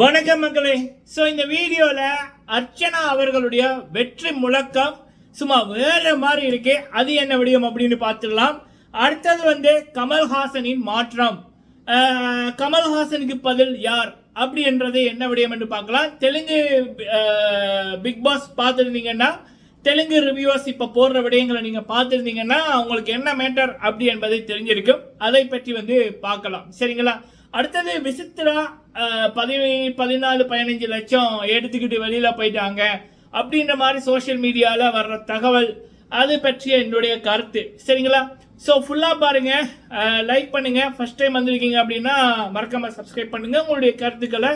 வணக்கம் மக்களே. ஸோ இந்த வீடியோவில் அர்ச்சனா அவர்களுடைய வெற்றி முழக்கம் சும்மா வேற மாதிரி இருக்கு. அது என்ன விடயம் அப்படின்னு பார்த்துடலாம். அடுத்தது வந்து கமல்ஹாசனின் மாற்றம். கமல்ஹாசனுக்கு பதில் யார்? அப்படி என்றது என்ன விடியம் என்று பார்க்கலாம். தெலுங்கு பிக் பாஸ் பார்த்துருந்தீங்கன்னா தெலுங்கு ரிவ்யூஸ் இப்போ போடுற விடயங்களை நீங்கள் பார்த்துருந்தீங்கன்னா உங்களுக்கு என்ன மேட்டர் அப்படி என்பதை தெரிஞ்சிருக்கும். அதை பற்றி வந்து பார்க்கலாம். சரிங்களா? அடுத்தது விசித்ரா பதி பதினாலு பதினஞ்சு லட்சம் எடுத்துக்கிட்டு வெளியில் போயிட்டாங்க. அப்படின்ற மாதிரி சோஷியல் மீடியாவில் வர்ற தகவல் அது பற்றிய என்னுடைய கருத்து. சரிங்களா? ஸோ ஃபுல்லாக பாருங்கள் லைக் பண்ணுங்கள் ஃபஸ்ட் டைம் வந்திருக்கீங்க அப்படின்னா மறக்காமல் சப்ஸ்கிரைப் பண்ணுங்கள் உங்களுடைய கருத்துக்களை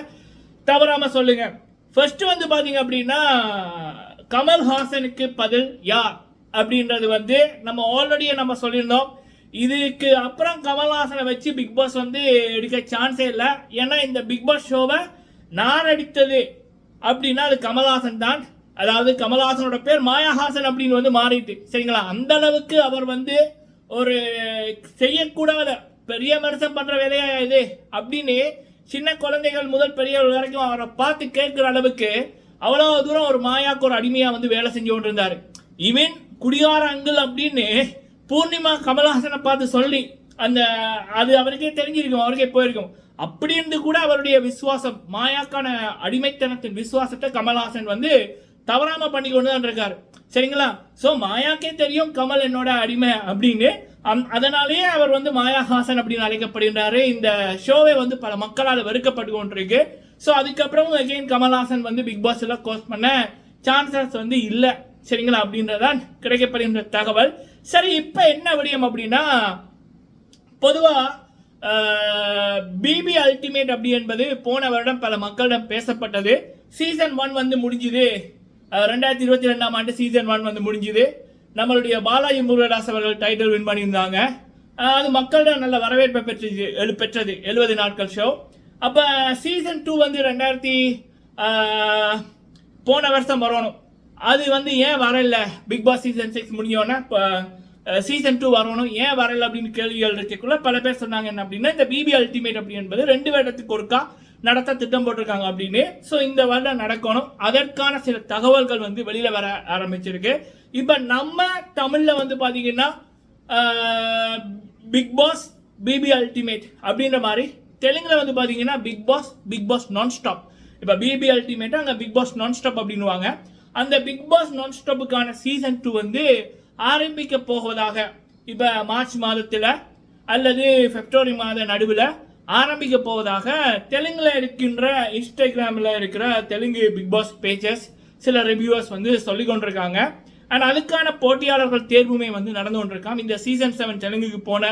தவறாமல் சொல்லுங்கள் ஃபஸ்ட்டு வந்து பார்த்தீங்க அப்படின்னா கமல்ஹாசனுக்கு பதில் யார்? அப்படின்றது வந்து நம்ம ஆல்ரெடி நம்ம சொல்லியிருந்தோம். இதுக்கு அப்புறம் கமல்ஹாசனை வச்சு பிக் பாஸ் வந்து எடுக்க சான்ஸே இல்லை. ஏன்னா இந்த பிக் பாஸ் ஷோவை நான் அடித்தது அப்படின்னா அது கமல்ஹாசன் தான். அதாவது கமல்ஹாசனோட பேர் மாயாஹாசன் அப்படின்னு வந்து மாறிட்டு. சரிங்களா? அந்த அளவுக்கு அவர் வந்து ஒரு செய்யக்கூடாத பெரிய மனுஷன் பண்ணுற வேலையா இது? அப்படின்னு சின்ன குழந்தைகள் முதல் பெரியவர்கள் வரைக்கும் அவரை பார்த்து கேட்குற அளவுக்கு அவ்வளோ தூரம் ஒரு மாயாக்கு ஒரு அடிமையாக வந்து வேலை செஞ்சு கொண்டு இருந்தாரு இவன் குடிகார அங்கிள் அப்படின்னு பூர்ணிமா கமல்ஹாசனை பார்த்து சொல்லி அந்த அது அவருக்கே தெரிஞ்சிருக்கும் அவருக்கே போயிருக்கும். அப்படி இருந்து கூட அவருடைய விசுவாசம் மாயாக்கான அடிமைத்தனத்தின் விசுவாசத்தை கமல்ஹாசன் வந்து தவறாம பண்ணி கொண்டு தான் இருக்காரு. சரிங்களா? ஸோ மாயாக்கே தெரியும் கமல் என்னோட அடிமை அப்படின்னு. அதனாலேயே அவர் வந்து மாயாஹாசன் அப்படின்னு அழைக்கப்படுகின்றாரு. இந்த ஷோவை வந்து பல மக்களால் வெறுக்கப்பட்டு கொண்டிருக்கு. ஸோ அதுக்கப்புறம் அகைன் கமல்ஹாசன் வந்து பிக் பாஸ்ல கோஸ் பண்ண சான்சஸ் வந்து இல்லை. சரிங்களா? அப்படின்றதான் கிடைக்கப்படுகின்ற தகவல். சரி இப்போ என்ன விடியம் அப்படின்னா பொதுவாக பிபி அல்டிமேட் அப்படி என்பது போன வருடம் பல மக்களிடம் பேசப்பட்டது. சீசன் ஒன் வந்து முடிஞ்சுது. ரெண்டாயிரத்தி இருபத்தி ரெண்டாம் ஆண்டு சீசன் ஒன் வந்து முடிஞ்சுது. நம்மளுடைய பாலாஜி முருகதாஸ் அவர்கள் டைட்டில் வின் பண்ணியிருந்தாங்க. அது மக்களிடம் நல்ல வரவேற்பை பெற்றது எழு- பெற்றது. எழுபது நாட்கள் ஷோ அப்போ சீசன் டூ வந்து ரெண்டாயிரத்தி போன வருஷம் வரணும். அது வந்து ஏன் வரல? பிக் பாஸ் சீசன் சிக்ஸ் முடிஞ்சோடனே இப்போ சீசன் டூ வரணும். ஏன் வரல அப்படின்னு கேள்விகள் இருக்கக்குள்ள பல பேர் சொன்னாங்க என்ன அப்படின்னா இந்த பிபி அல்டிமேட் அப்படி என்பது ரெண்டு வருடத்துக்கு ஒருக்கா நடத்த திட்டம் போட்டிருக்காங்க அப்படின்னு. ஸோ இந்த வருடம் நடக்கணும். அதற்கான சில தகவல்கள் வந்து வெளியில் வர ஆரம்பிச்சிருக்கு. இப்போ நம்ம தமிழில் வந்து பார்த்தீங்கன்னா பிக் பாஸ் பிபி அல்டிமேட் அப்படின்ற மாதிரி தெலுங்கில் வந்து பார்த்தீங்கன்னா big boss big boss non stop இப்போ பிபி அல்டிமேட்டாக அங்கே பிக் பாஸ் நான் ஸ்டாப் அப்படின்னுவாங்க. அந்த பிக் பாஸ் நான் ஸ்டாப்புக்கான சீசன் டூ வந்து ஆரம்பிக்க போவதாக இப்போ மார்ச் மாதத்தில் அல்லது பிப்ரவரி மாத நடுவில் ஆரம்பிக்க போவதாக தெலுங்கில் இருக்கின்ற இன்ஸ்டாகிராமில் இருக்கிற தெலுங்கு பிக் பாஸ் பேஜஸ் சில ரிவ்யூவர்ஸ் வந்து சொல்லி கொண்டிருக்காங்க. அண்ட் அதுக்கான போட்டியாளர்கள் தேர்வுமே வந்து நடந்து கொண்டிருக்காங்க இந்த சீசன் செவன் தெலுங்குக்கு போன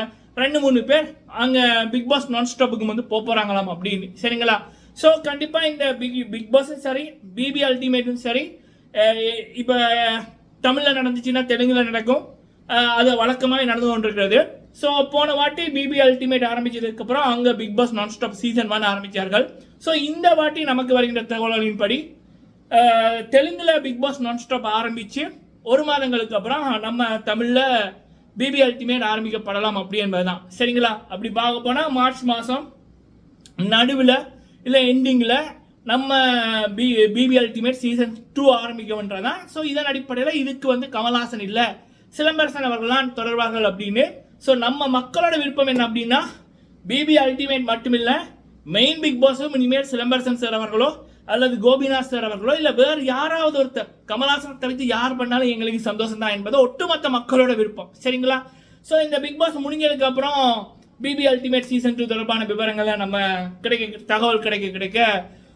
ரெண்டு மூணு பேர் அங்கே பிக் பாஸ் நான் ஸ்டாப்புக்கு வந்து போகிறாங்களாம் அப்படின்னு. சரிங்களா? ஸோ கண்டிப்பாக இந்த பிக் பிக் பாஸும் சரி பிபி அல்டிமேட்டும் சரி இப்போ தமிழில் நடந்துச்சுன்னா தெலுங்கில் நடக்கும். அது வழக்கமாக நடந்து கொண்டிருக்கிறது. ஸோ போன வாட்டி பிபி அல்டிமேட் ஆரம்பித்ததுக்கப்புறம் அங்கே big boss non stop season one ஆரம்பித்தார்கள் ஸோ இந்த வாட்டி நமக்கு வருகின்ற தகவல்களின்படி படி தெலுங்கில் பிக் பாஸ் நான் ஸ்டாப் ஆரம்பித்து ஒரு மாதங்களுக்கு அப்புறம் நம்ம தமிழில் பிபி அல்டிமேட் ஆரம்பிக்கப்படலாம் அப்படி என்பது தான் சரிங்களா? அப்படி பார்க்க போனால் மார்ச் மாதம் நடுவில் இல்லை எண்டிங்கில் நம்ம B BB ultimate season two ஆரம்பிக்கன்றதான் so இதன் அடிப்படையில் இதுக்கு வந்து கமல்ஹாசன் இல்லை. சிலம்பரசன் அவர்கள்லாம் தொடர்பார்கள் அப்படின்னு. ஸோ நம்ம மக்களோட விருப்பம் என்ன அப்படின்னா பிபி அல்டிமேட் மட்டுமில்லை மெயின் பிக் பாஸும் இனிமேல் சிலம்பரசன் சார் அவர்களோ அல்லது கோபிநாத் சார் அவர்களோ இல்லை வேறு யாராவது ஒருத்தர் கமல்ஹாசனை தவிர்த்து யார் பண்ணாலும் எங்களுக்கு சந்தோஷம் தான் என்பது ஒட்டுமொத்த மக்களோட விருப்பம். சரிங்களா? ஸோ இந்த பிக் பாஸ் முடிஞ்சதுக்கு அப்புறம் பிபி அல்டிமேட் சீசன் டூ தொடர்பான விவரங்களை நம்ம கிடைக்க தகவல் கிடைக்க கிடைக்க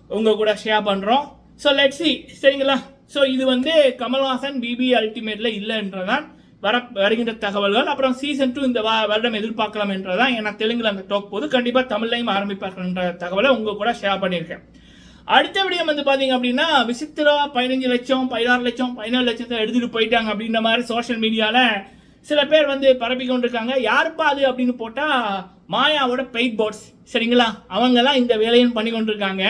உங்கள் கூட ஷேர் பண்ணுறோம் ஸோ லெட் சி சரிங்களா? ஸோ இது வந்து கமல்ஹாசன் பிபி அல்டிமேட்டில் இல்லைன்றதான் வர வருகின்ற தகவல்கள். அப்புறம் சீசன் டூ இந்த வா- வருடம் எதிர்பார்க்கலாம் என்றதான் ஏன்னா தெலுங்கில் அந்த டோக் போது கண்டிப்பாக தமிழ்லையும் ஆரம்பிப்பார்ன்ற தகவலை உங்கள் கூட ஷேர் பண்ணியிருக்கேன். அடுத்த விடயம் வந்து பார்த்தீங்க அப்படின்னா விசித்திரா பதினஞ்சு லட்சம் பதினாறு லட்சம் பதினேழு லட்சத்தை எடுத்துகிட்டு போயிட்டாங்க அப்படின்ற மாதிரி சோஷியல் மீடியாவில் சில பேர் வந்து பரப்பி கொண்டிருக்காங்க. யாருப்பா அது அப்படின்னு போட்டால் மாயாவோட பெயிட் போர்ட்ஸ் சரிங்களா? அவங்க தான் இந்த வேலையும் பண்ணி கொண்டிருக்காங்க.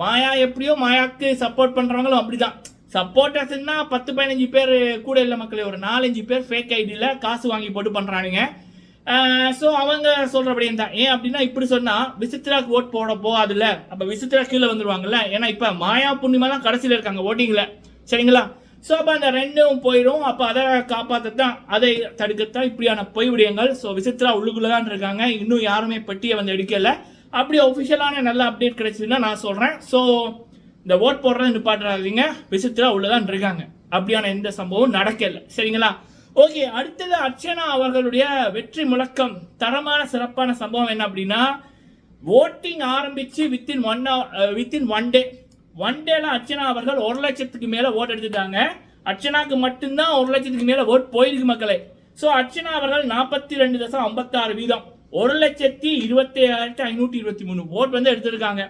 மாயா எப்படியோ மாயாக்கு சப்போர்ட் பண்ணுறவங்களும் அப்படி தான் சப்போர்ட்டர்ஸ்னா பத்து பதினஞ்சு பேர் கூட இல்லை மக்களே ஒரு நாலஞ்சு பேர் ஃபேக் ஐடியில் காசு வாங்கி போட்டு பண்ணுறானுங்க ஸோ அவங்க சொல்கிறபடியே தான். ஏன் அப்படின்னா இப்படி சொன்னால் விசித்ராக்கு ஓட் போட போகாதுல்ல. அப்போ விசித்ரா கீழே வந்துடுவாங்கல்ல ஏன்னா இப்போ மாயா புண்ணியமாக தான் கடைசியில் இருக்காங்க ஓட்டிங்கில் சரிங்களா? ஸோ அப்போ அந்த ரெண்டும் போயிடும் அப்போ அதை காப்பாற்றத்தான் அதை தடுக்கத்தான் இப்படியான பொய் விடயங்கள். ஸோ விசித்ரா உள்ளுக்குள்ளே தான் இருக்காங்க. இன்னும் யாருமே பெட்டியை வந்து எடுக்கலை. அப்படி ஒஃபிஷியலான நல்ல அப்டேட் கிடைச்சதுன்னா நான் சொல்கிறேன் ஸோ இந்த ஓட் போடுறத நிப்பாட்டுறாதீங்க. விசித்ரா உள்ளதான் இருக்காங்க. அப்படியான எந்த சம்பவம் நடக்கலை. சரிங்களா? ஓகே அடுத்தது அர்ச்சனா அவர்களுடைய வெற்றி முழக்கம். தரமான சிறப்பான சம்பவம் என்ன அப்படின்னா ஓட்டிங் ஆரம்பித்து within one within one day one டேல அர்ச்சனா அவர்கள் ஒரு லட்சத்துக்கு மேலே ஓட் எடுத்துட்டாங்க. அர்ச்சனாக்கு மட்டும்தான் ஒரு லட்சத்துக்கு மேலே ஓட் போயிருக்கு மக்களே. ஸோ அர்ச்சனா அவர்கள் நாற்பத்தி ரெண்டு தசம் ஐம்பத்தாறு வீதம். ஒரு லட்சத்தி இருபத்தி ஏழாயிரத்தி ஐநூற்றி இருபத்தி மூணு ஓட் வந்து எடுத்திருக்காங்க.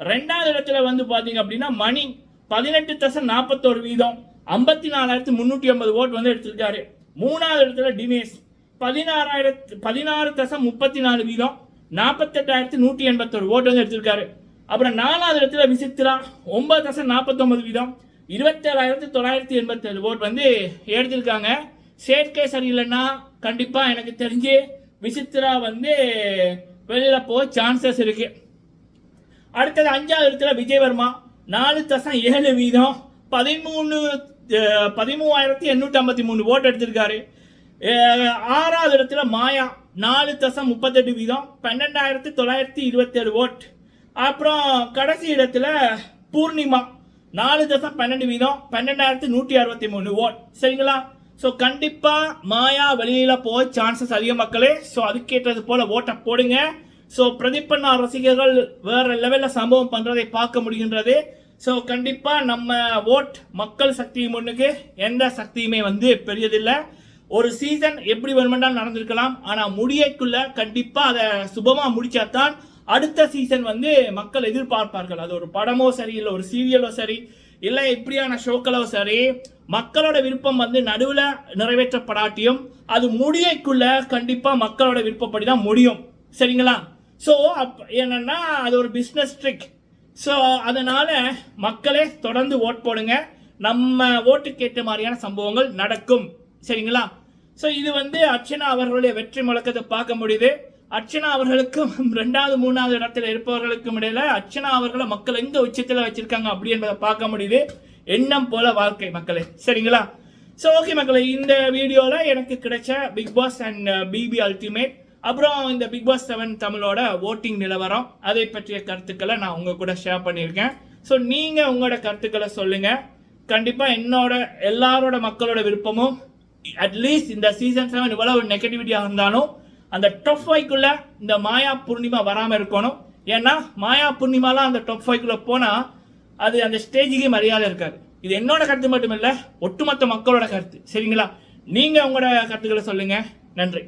ரெண்டாவது இடத்துல வந்து பார்த்தீங்க அப்படின்னா மணி பதினெட்டு தசம் நாற்பத்தோரு வீதம் ஐம்பத்தி நாலாயிரத்தி முந்நூற்றி ஐம்பது ஓட் வந்து எடுத்திருக்காரு. மூணாவது இடத்துல தினேஷ் பதினாறாயிரத்து பதினாறு தசம் முப்பத்தி நாலு வீதம் நாற்பத்தெட்டாயிரத்தி நூற்றி எண்பத்தொரு ஓட்டு வந்து எடுத்திருக்காரு. அப்புறம் நாலாவது இடத்துல விசித்ரா ஒன்பது தசம் நாற்பத்தொம்பது வீதம் இருபத்தேழாயிரத்தி தொள்ளாயிரத்தி எண்பத்தேழு ஓட் வந்து எடுத்திருக்காங்க. சேர்க்கை சரியில்லைன்னா கண்டிப்பாக எனக்கு தெரிஞ்சு விசித்ரா வந்து வெளியில் போக சான்சஸ் இருக்கு. அடுத்தது அஞ்சாவது இடத்துல விஜயவர்மா. நாலு தசம் ஏழு வீதம். பதிமூணு பதிமூவாயிரத்தி எண்ணூற்றி ஐம்பத்தி மூணு ஓட்டு எடுத்திருக்காரு. ஆறாவது இடத்துல மாயா. நாலு தசம் முப்பத்தெட்டு வீதம். பன்னெண்டாயிரத்தி தொள்ளாயிரத்தி இருபத்தேழு ஓட் அப்புறம் கடைசி இடத்துல பூர்ணிமா. நாலு தசம் பன்னெண்டு வீதம். பன்னெண்டாயிரத்தி நூற்றி அறுபத்தி மூணு ஓட் சரிங்களா? ஸோ கண்டிப்பாக மாயா வெளியில போக சான்சஸ் அதிக மக்களே. ஸோ அதுக்கேற்றது போல ஓட்டை போடுங்க. ஸோ பிரதீபண்ணா ரசிகர்கள் வேற லெவலில் சம்பவம் பண்ணுறதை பார்க்க முடிகின்றது. ஸோ கண்டிப்பாக நம்ம ஓட் மக்கள் சக்தி முன்னுக்கு. எந்த சக்தியுமே வந்து பெரியதில்லை. ஒரு சீசன் எப்படி வேணுமென்றால் நடந்திருக்கலாம். ஆனால் முடியக்குள்ள கண்டிப்பாக அதை சுபமாக முடிச்சாதான் அடுத்த சீசன் வந்து மக்கள் எதிர்பார்ப்பார்கள். அது ஒரு படமோ சரி இல்லை ஒரு சீரியலோ சரி இல்லை இப்படியான ஷோக்களோ சரி மக்களோட விருப்பம் வந்து நடுவில் நிறைவேற்றப்படாட்டியும் அது முடியக்குள்ள கண்டிப்பாக மக்களோட விருப்பப்படி தான் முடியும். சரிங்களா? ஸோ அப் என்னன்னா அது ஒரு பிஸ்னஸ் ட்ரிக் ஸோ அதனால் மக்களே தொடர்ந்து ஓட் போடுங்க. நம்ம ஓட்டுக்கு ஏற்ற மாதிரியான சம்பவங்கள் நடக்கும். சரிங்களா? ஸோ இது வந்து அர்ச்சனா அவர்களுடைய வெற்றி முழக்கத்தை பார்க்க முடியுது. அர்ச்சனா அவர்களுக்கும் ரெண்டாவது மூணாவது இடத்துல இருப்பவர்களுக்கும் இடையில அர்ச்சனா அவர்களை மக்கள் எங்க உச்சத்தில் வச்சிருக்காங்க அப்படி என்பதை பார்க்க முடியுது. எண்ணம் போல வாழ்க்கை மக்களே. சரிங்களா? ஸோ ஓகே மக்களே இந்த வீடியோவில் எனக்கு கிடைச்ச big boss and BB ultimate அப்புறம் இந்த பிக் பாஸ் செவன் தமிழோட ஓட்டிங் நிலவரம் அதை பற்றிய கருத்துக்களை நான் உங்க கூட ஷேர் பண்ணியிருக்கேன். ஸோ நீங்கள் உங்களோட கருத்துக்களை சொல்லுங்கள் கண்டிப்பாக என்னோட எல்லாரோட மக்களோட விருப்பமும் அட்லீஸ்ட் இந்த சீசன் செவன் இவ்வளவு நெகட்டிவிட்டியாக இருந்தாலும் அந்த டொப் ஃபைவ்க்குள்ள இந்த மாயா பூர்ணிமா வராமல் இருக்கணும். ஏன்னா மாயா பூர்ணிமாலாம் அந்த டொப் ஃபைவ்க்குள்ள போனால் அது அந்த ஸ்டேஜுக்கே மரியாதை இருக்காது. இது என்னோட கருத்து மட்டும் இல்லை ஒட்டுமொத்த மக்களோட கருத்து. சரிங்களா? நீங்கள் உங்களோட கருத்துக்களை சொல்லுங்கள் நன்றி.